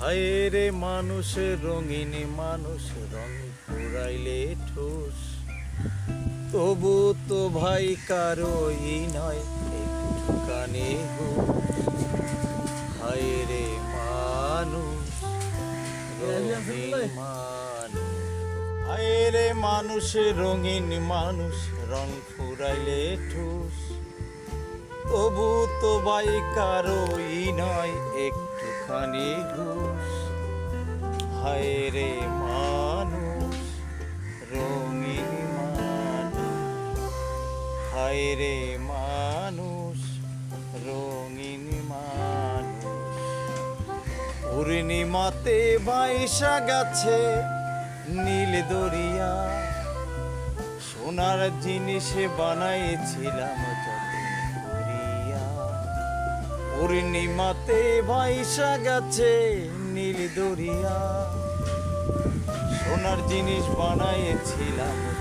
হায় রে মানুষের রঙিন মানুষ, রং পুরাইলে ঠোস। তবু তো ভাই কারোই নয় হুঁশ। হায় রে মানুষ মানুষ। হায় রে মানুষের রঙিন মানুষ, রং ফুরাইলে ঠুস। তবু তো বাই কারোই নয়, একটুখানি ঘুষ। হায় রে মানুষ, রঙিন মানুষ। হায় রে মানুষ, রঙিন মানুষ। পূর্ণিমাতে বাইশা গেছে নীল দরিয়া। সোনার জিনিসে বানাইছিলাম পূর্ণিমাতে ভাইসা গেছে নীল দরিয়া। সোনার জিনিস বানাইছিলাম যতন